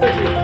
再见。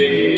Amen.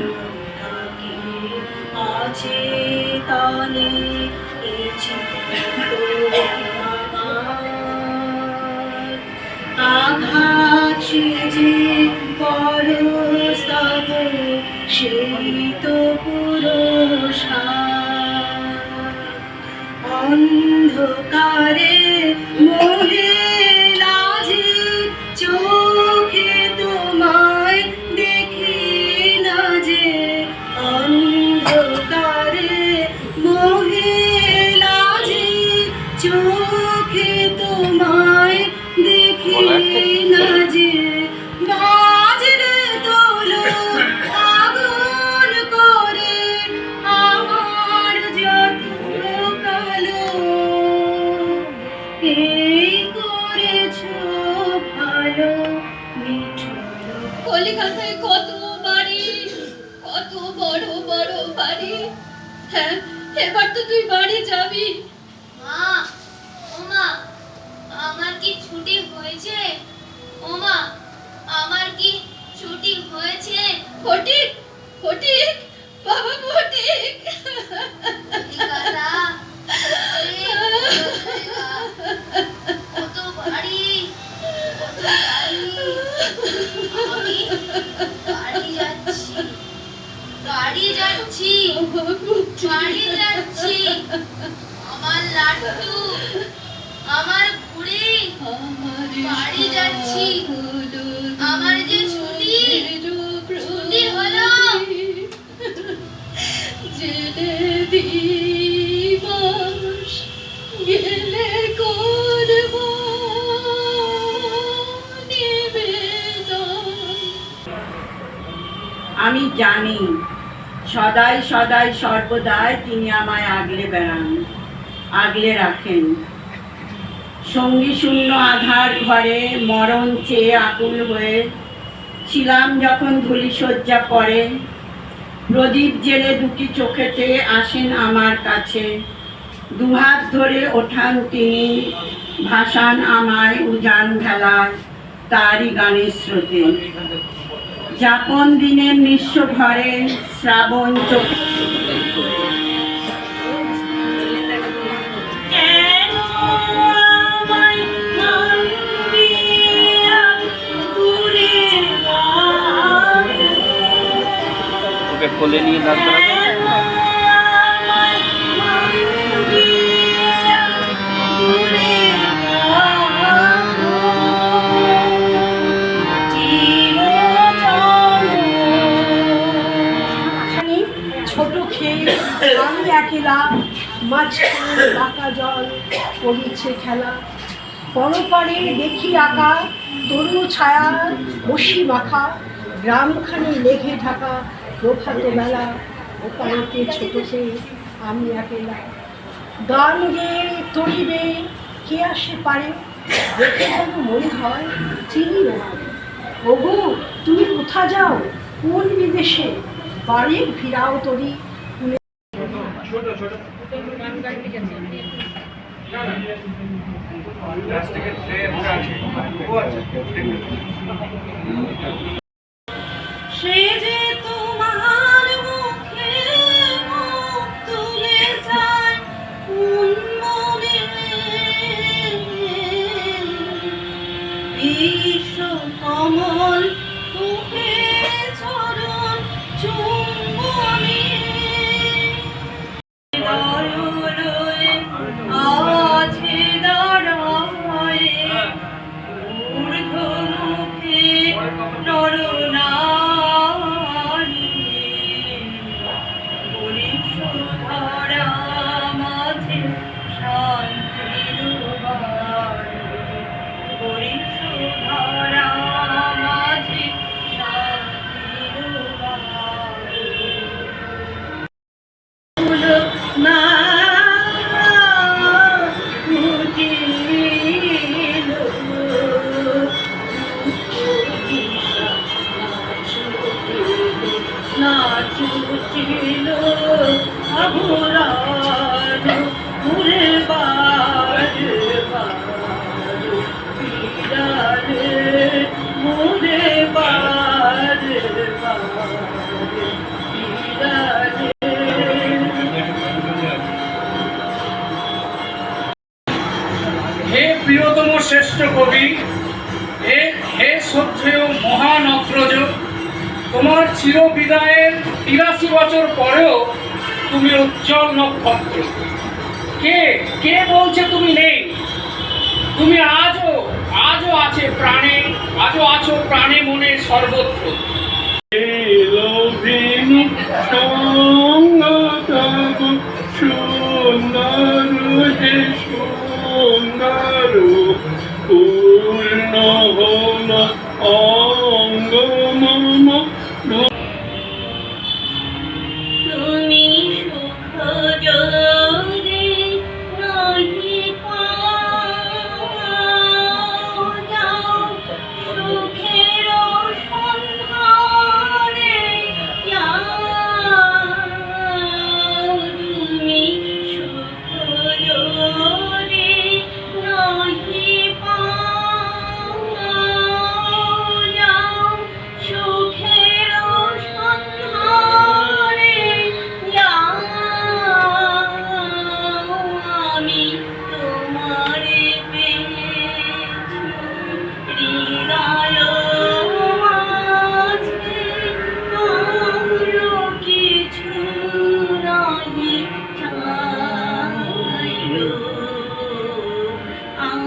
সেই তো পুরসার অন্ধকারে মোর হ্যাঁ এবার তো তুই বাড়ি যাবি মা ওমা আমার কি ছুটি হয়েছে ওমা আমার কি ছুটি হয়েছে ফটিক ফটিক বাবা ফটিক দাদা কত বাড়ি কত বাড়ি আমি বাড়ি যাচ্ছি বাড়ি যাচ্ছি বাড়ি যাচ্ছি আমার আমার বুড়ি যাচ্ছি। আমার যে ছুটি, ছুটি হলো। গেলে করব আমি জানি সদাই সদাই সর্বদাই তিনি আমায় আগলে বেড়ান আগলে রাখেন। সঙ্গী শূন্য আধার ঘরে মরণ চেয়ে আকুল হয়ে ছিলাম যখন ধূলিসজ্জা পরে প্রদীপ জেলে দুটি চোখেতে আসেন আমার কাছে। দুহাত ধরে ওঠান তিনি, ভাসান আমায় উজান ভেলায় তারই গানের স্রোতে। যাপন দিনের নিঃস্ব ঘরে শ্রাবণ চোখ কোলে নিয়ে রাখো? খানি ছোট খেয়ে মাঝখানে বাঁকা জল খেলা আঁকা ছায়া, বসি মাখা, গ্রামখানি লেগে ঢাকা প্রভাত বেলা ওপারেতে ছোটতে আমি একলা। গান গেয়ে তরিবে, কে আসে পারে? দেখে যেন মনে হয় চিনি না ওগো, তুমি কোথা যাও? কোন বিদেশে? বাড়ি ফিরাও তরি। সে তোমার joy. শ্রেষ্ঠ কবি হে হে শ্রদ্ধেয় মহান অগ্রজ, তোমার চির বিদায়ের তিরাশি বছর পরেও তুমি উজ্জ্বল নক্ষত্র। কে কে বলছে তুমি নেই? তুমি আজও আজও আছে প্রাণে, আজও আছো প্রাণে মনে সর্বত্র। এলোভেনু সঙ্গতব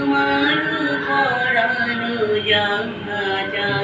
আমার পরানো যাহা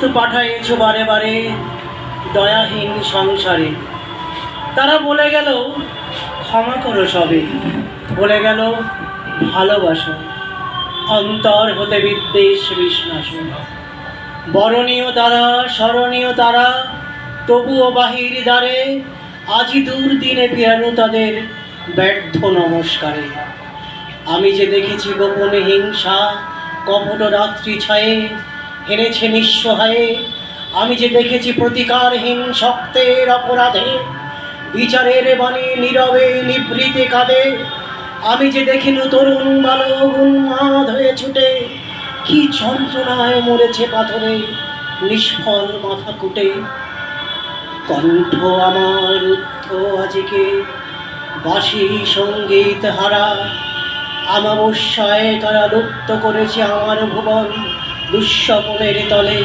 দূত পাঠাইছ বারে বারে দয়াহীন সংসারে। তারা বলে গেল, ক্ষমা করো সবে। বলে গেল, ভালোবাসো। অন্তর হতে বিদ্বেষ বিশ্বাস বরণীয় তারা, স্মরণীয় তারা, তবুও বাহির দ্বারে আজি দুর্দিনে পিরানো তাদের ব্যর্থ নমস্কারে। আমি যে দেখেছি গোপনে হিংসা কপট রাত্রি ছায়ে হেরেছে নিঃসহায়ে আমি যে দেখেছি প্রতিকারহীন শক্তের অপরাধে, বিচারের বাণী নীরবে নিভৃতে কাঁদে। আমি যে দেখিনু তরুণ বালক উন্মাদ হয়ে ছুটে, কি যন্ত্রণায় মরেছে পাথরে, নিষ্ফল মাথা কুটে। কণ্ঠ আমার রুদ্ধ আজকে বাসি সংগীত হারা। আমাবস্যায় তারা লুপ্ত করেছে আমার ভুবন। দুঃস্বপনের তলে,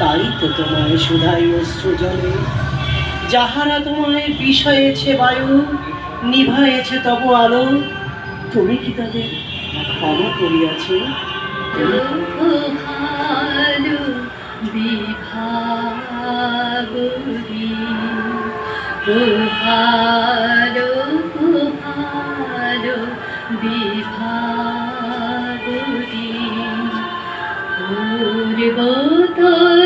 তাই তো তোমায় সুধাই অশ্রু জলে। যাহারা তোমায় বিষয়েছে বায়ু, নিভায়েছে তব আলো, তুমি কি তাদের ক্ষমা করিয়াছো? ভালো পূর্ব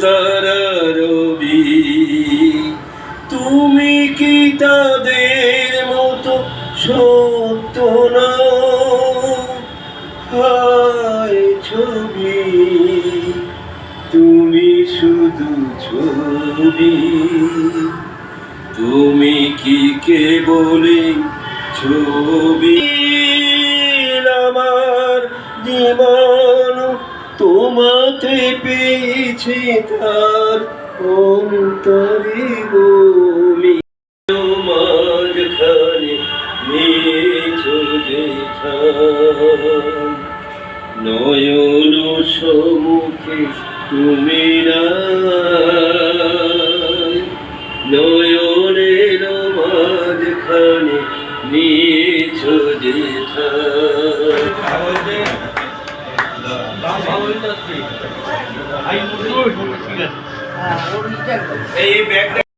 তারা রবি তুমি কি তাদের মতো সত্য না ছবি, তুমি শুধু ছবি। তুমি কি কে বলে ছবি? আমার জীবন তোমাতে পেয়েছে তার অন্তরে ভূমি মাঝখানে নিয়েছো যেথা। নয়ন সমুখে তুমি না নয়নের মাঝখানে নিয়েছ যেথা। এই ব্যাগটা